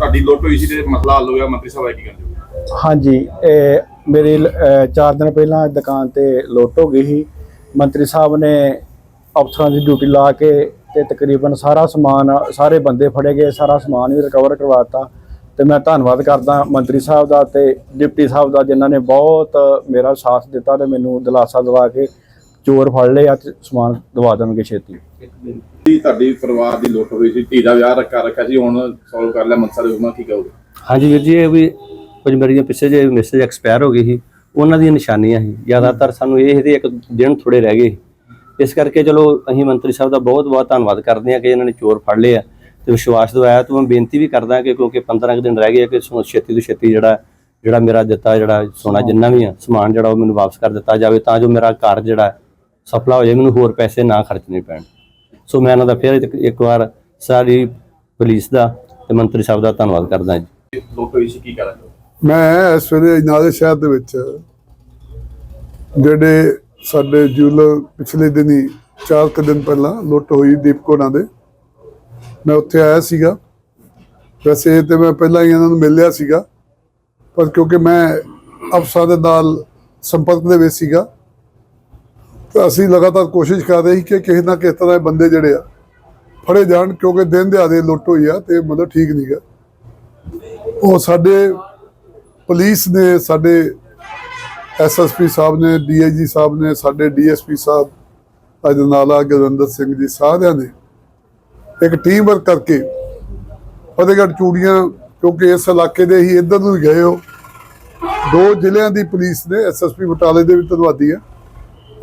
ਤੁਹਾਡੀ ਲੁੱਟ ਹੋਈ ਸੀ ਤੇ ਮਸਲਾ ਹੱਲ ਹੋ ਮੰਤਰੀ ਸਾਹਿਬ ਆਏ ਕੀ ਕਹਿੰਦੇ ਹਾਂਜੀ, ਇਹ ਮੇਰੀ 4 ਦਿਨ ਪਹਿਲਾਂ ਦੁਕਾਨ ਤੇ ਲੁੱਟ ਹੋ ਗਈ ਸੀ। ਮੰਤਰੀ ਸਾਹਿਬ ਨੇ ਅਫਸਰਾਂ ਦੀ ਡਿਊਟੀ ਲਾ ਕੇ ਤੇ ਤਕਰੀਬਨ ਸਾਰਾ ਸਮਾਨ, ਸਾਰੇ ਬੰਦੇ ਫੜੇ ਗਏ, ਸਾਰਾ ਸਮਾਨ ਵੀ ਰਿਕਵਰ ਕਰਵਾਤਾ ਤੇ ਮੈਂ ਧੰਨਵਾਦ ਕਰਦਾ ਮੰਤਰੀ ਸਾਹਿਬ ਦਾ ਤੇ ਡਿਪਟੀ ਸਾਹਿਬ ਦਾ, ਜਿਨ੍ਹਾਂ ਨੇ ਬਹੁਤ ਮੇਰਾ ਸਾਥ ਦਿੱਤਾ ਤੇ ਮੈਨੂੰ ਦਿਲਾਸਾ ਦਿਵਾ ਕੇ ਚੋਰ ਫੜ ਲਏ ਆ ਤੇ ਸਮਾਨ ਦਵਾ ਦੇਣਗੇ ਛੇਤੀ। ਜੀ ਤੁਹਾਡੀ ਪਰਿਵਾਰ ਦੀ ਲੁੱਟ ਹੋਈ ਸੀ ਧੀ ਦਾ ਵਿਆਹ ਰੱਖਾ ਰੱਖਿਆ ਸੀ ਹੁਣ ਸੋਲਵ ਕਰ ਲਿਆ ਮੰਤਰੀ ਸਾਹਿਬ ਕੀ ਕਹੋਗੇ? ਹਾਂਜੀ ਵੀਰ ਜੀ ਇਹ ਵੀ ਕੁਝ ਮੇਰੀਆਂ ਪਿੱਛੇ ਜੇ ਮੈਸੇਜ ਐਕਸਪਾਇਰ ਹੋ ਗਈ ਸੀ। ਉਹਨਾਂ ਦੀਆਂ ਨਿਸ਼ਾਨੀਆਂ ਸੀ। ਜ਼ਿਆਦਾਤਰ ਸਾਨੂੰ ਇਹ ਇਹਦੇ ਇੱਕ ਦਿਨ ਥੋੜੇ ਰਹਿ ਗਏ ਇਸ ਕਰਕੇ ਚਲੋ ਅਸੀਂ ਮੰਤਰੀ ਸਾਹਿਬ ਦਾ ਬਹੁਤ ਬਹੁਤ ਧੰਨਵਾਦ ਕਰਦੇ ਹਾਂ ਕਿ ਇਹਨਾਂ ਨੇ ਚੋਰ ਫੜ ਲਏ ਆ ਤੇ ਵਿਸ਼ਵਾਸ ਦਿਵਾਇਆ। ਤੇ ਮੈਂ ਬੇਨਤੀ ਵੀ ਕਰਦਾ ਕਿ ਕਿਉਂਕਿ 15 ਕੁ ਦਿਨ ਰਹਿ ਗਏ ਕਿ ਸੋ ਛੇਤੀ ਤੋਂ ਛੇਤੀ ਜਿਹੜਾ ਜਿਹੜਾ ਮੇਰਾ ਦਿੱਤਾ ਜਿਹੜਾ ਸੋਨਾ ਜਿੰਨਾ ਵੀ ਆ ਸਮਾਨ ਜਿਹੜਾ ਉਹ ਮੈਨੂੰ ਵਾਪਸ ਕਰ ਦਿੱਤਾ ਜਾਵੇ ਤਾਂ ਜੋ ਮੇਰਾ ਘਰ ਜਿਹੜਾ ਸਫਲਾ ਹੋ ਜਾਏ ਮੈਨੂੰ ਹੋਰ ਪੈਸੇ ਨਾ ਖਰਚਣੇ ਪੈਣ। ਸੋ ਮੈਂ ਇਹਨਾਂ ਦਾ ਫਿਰ ਇੱਕ- ਵਾਰ ਸਾਰੀ ਪੁਲਿਸ ਦਾ ਤੇ ਮੰਤਰੀ ਸਾਹਿਬ ਦਾ ਧੰਨਵਾਦ ਕਰਦਾ ਜੀ। ਕੀ ਕਰਾਂ ਮੈਂ ਇਸ ਵੇਲੇ ਨਾਲੇ ਸ਼ਹਿਰ ਦੇ ਵਿੱਚ ਜਿਹੜੇ ਸਾਡੇ ਜੂਲਰ ਪਿਛਲੇ ਦਿਨੀ ਚਾਰ ਕੁ ਦਿਨ ਪਹਿਲਾਂ ਲੁੱਟ ਹੋਈ ਦੀਪਕੋਣਾ ਦੇ ਮੈਂ ਉੱਥੇ ਆਇਆ ਸੀਗਾ। ਵੈਸੇ ਤੇ ਮੈਂ ਪਹਿਲਾਂ ਹੀ ਇਹਨਾਂ ਨੂੰ ਮਿਲ ਲਿਆ ਸੀਗਾ ਪਰ ਕਿਉਂਕਿ ਮੈਂ ਅਫਸਰਾਂ ਦੇ ਨਾਲ ਸੰਪਰਕ ਦੇ ਵਿੱਚ ਸੀਗਾ ਅਸੀਂ ਲਗਾਤਾਰ ਕੋਸ਼ਿਸ਼ ਕਰ ਰਹੇ ਸੀ ਕਿ ਕਿਸੇ ਨਾ ਕਿਸੇ ਤਰ੍ਹਾਂ ਇਹ ਬੰਦੇ ਜਿਹੜੇ ਆ, ਫੜੇ ਜਾਣ, ਕਿਉਂਕਿ ਦਿਨ ਦਿਹਾੜੇ ਲੁੱਟ ਹੋਈ ਆ ਤੇ ਮਤਲਬ ਠੀਕ ਨਹੀਂ ਗਾ। ਉਹ ਸਾਡੇ ਪੁਲਿਸ ਨੇ, ਸਾਡੇ ਐਸਐਸਪੀ ਸਾਹਿਬ ਨੇ ਡੀਆਈਜੀ ਸਾਹਿਬ ਨੇ, ਸਾਡੇ ਡੀਐਸਪੀ ਸਾਹਿਬ ਅਜਨਾਲਾ ਗੁਰਵਿੰਦਰ ਸਿੰਘ ਜੀ ਸਾਰਿਆਂ ਨੇ ਇੱਕ ਟੀਮ ਵਰਕ ਕਰਕੇ ਫਤਿਹਗੜ੍ਹ ਚੂੜੀਆਂ, ਕਿਉਂਕਿ ਇਸ ਇਲਾਕੇ ਦੇ ਹੀ ਇੱਧਰ ਨੂੰ ਹੀ ਗਏ ਹੋ। ਦੋ ਜ਼ਿਲ੍ਹਿਆਂ ਦੀ ਪੁਲਿਸ ਨੇ ਐਸਐਸਪੀ ਬਟਾਲੇ ਦੇ ਵੀ ਧੰਨਵਾਦੀ ਆ।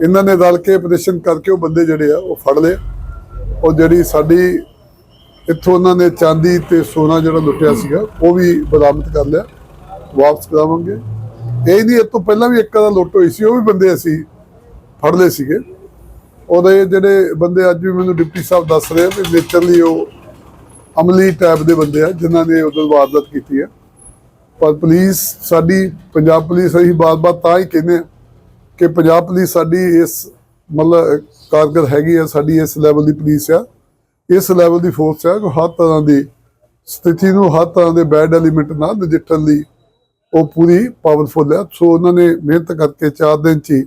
ਇਹਨਾਂ ਨੇ ਰਲ ਕੇ ਆਪਰੇਸ਼ਨ ਕਰਕੇ ਉਹ ਬੰਦੇ ਜਿਹੜੇ ਆ, ਉਹ ਫੜ ਲਏ। ਉਹ ਜਿਹੜੀ ਸਾਡੀ, ਇੱਥੋਂ ਉਹਨਾਂ ਨੇ ਚਾਂਦੀ ਤੇ ਸੋਨਾ ਜਿਹੜਾ ਲੁੱਟਿਆ ਸੀਗਾ, ਉਹ ਵੀ ਬਰਾਮਦ ਕਰ ਲਿਆ। ਵਾਪਸ ਕਰਾਵਾਂਗੇ। ਇਹ ਨਹੀਂ, ਇਹ ਤੋਂ ਪਹਿਲਾਂ ਵੀ ਇੱਕ ਦਾ ਲੁੱਟ ਹੋਈ ਸੀ, ਉਹ ਵੀ ਬੰਦੇ ਅਸੀਂ ਫੜ ਲਏ ਸੀਗੇ। ਉਹਦੇ ਜਿਹੜੇ ਬੰਦੇ ਅੱਜ ਵੀ ਮੈਨੂੰ ਡਿਪਟੀ ਸਾਹਿਬ ਦੱਸ ਰਹੇ ਆ ਵੀ ਨੇਚਰਲੀ ਉਹ ਅਮਲੀ ਟਾਈਪ ਦੇ ਬੰਦੇ ਆ, ਜਿਨ੍ਹਾਂ ਨੇ ਉਦੋਂ ਵਾਰਦਾਤ ਕੀਤੀ ਹੈ ਪਰ ਪੁਲਿਸ, ਸਾਡੀ ਪੰਜਾਬ ਪੁਲਿਸ ਅਸੀਂ ਬਾਰ-ਬਾਰ ਤਾਂ ਹੀ ਕਹਿੰਦੇ ਆ ਕਿ ਪੰਜਾਬ ਪੁਲਿਸ ਸਾਡੀ ਇਸ ਮਤਲਬ ਕਾਰਗਰ ਹੈਗੀ ਆ ਸਾਡੀ ਇਸ ਲੈਵਲ ਦੀ ਪੁਲਿਸ ਆ। ਇਸ ਲੈਵਲ ਦੀ ਫੋਰਸ ਆ ਕਿ ਹਰ ਤਰ੍ਹਾਂ ਦੀ ਸਥਿਤੀ ਨੂੰ ਹਰ ਤਰ੍ਹਾਂ ਦੇ ਬੈਡ ਐਲੀਮੈਂਟ ਨਾਲ ਨਜਿੱਠਣ ਲਈ ਉਹ ਪੂਰੀ ਪਾਵਰਫੁਲ ਹੈ ਸੋ ਉਹਨਾਂ ਨੇ ਮਿਹਨਤ ਕਰਕੇ 4 ਦਿਨ ਚ ਹੀ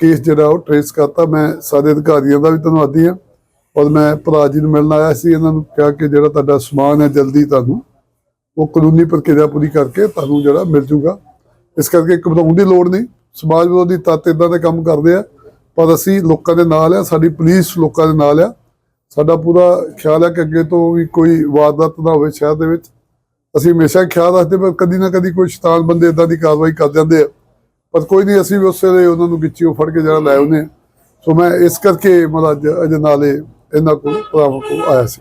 ਕੇਸ ਜਿਹੜਾ ਉਹ ਟ੍ਰੇਸ ਕਰਤਾ। ਮੈਂ ਸਾਰੇ ਅਧਿਕਾਰੀਆਂ ਦਾ ਵੀ ਧੰਨਵਾਦੀ ਹਾਂ ਔਰ ਮੈਂ ਭਰਾ ਜੀ ਨੂੰ ਮਿਲਣ ਆਇਆ ਸੀ, ਇਹਨਾਂ ਨੂੰ ਕਿਹਾ ਕਿ ਜਿਹੜਾ ਤੁਹਾਡਾ ਸਮਾਨ ਹੈ ਜਲਦੀ ਤੁਹਾਨੂੰ ਉਹ ਕਾਨੂੰਨੀ ਪ੍ਰਕਿਰਿਆ ਪੂਰੀ ਕਰਕੇ ਤੁਹਾਨੂੰ ਜਿਹੜਾ ਮਿਲ ਜੂਗਾ। ਇਸ ਕਰਕੇ ਘਬਰਾਉਣ ਦੀ ਲੋੜ ਨਹੀਂ। ਸਮਾਜ ਵਿਰੋਧੀ ਤੱਤ ਇਦਾਂ ਦੇ ਕੰਮ ਕਰਦੇ ਆ, ਪਰ ਅਸੀਂ ਲੋਕਾਂ ਦੇ ਨਾਲ ਆ, ਸਾਡੀ ਪੁਲਿਸ ਲੋਕਾਂ ਦੇ ਨਾਲ ਆ। ਸਾਡਾ ਪੂਰਾ ਖਿਆਲ ਹੈ ਕਿ ਅੱਗੇ ਤੋਂ ਵੀ ਕੋਈ ਵਾਰਦਾਤ ਨਾ ਹੋਵੇ ਸ਼ਹਿਰ ਦੇ ਵਿੱਚ। ਅਸੀਂ ਹਮੇਸ਼ਾ ਖਿਆਲ ਰੱਖਦੇ, ਪਰ ਕਦੀ ਨਾ ਕਦੀ ਕੋਈ ਸ਼ੈਤਾਨ ਬੰਦੇ ਇਦਾਂ ਦੀ ਕਾਰਵਾਈ ਕਰ ਜਾਂਦੇ ਆ। ਪਰ ਕੋਈ ਨਹੀਂ, ਅਸੀਂ ਵੀ ਉਸੇ ਵੇਲੇ ਉਹਨਾਂ ਨੂੰ ਵਿੱਚੋਂ ਫੜ ਕੇ ਜਿਹੜਾ ਲੈ ਆਉਂਦੇ ਹਾਂ ਸੋ ਮੈਂ ਇਸ ਕਰਕੇ ਮਤਲਬ ਅੱਜ ਅਜ ਨਾਲੇ ਇਹਨਾਂ ਕੋਲ, ਭਰਾਵਾਂ ਕੋਲ ਆਇਆ ਸੀ।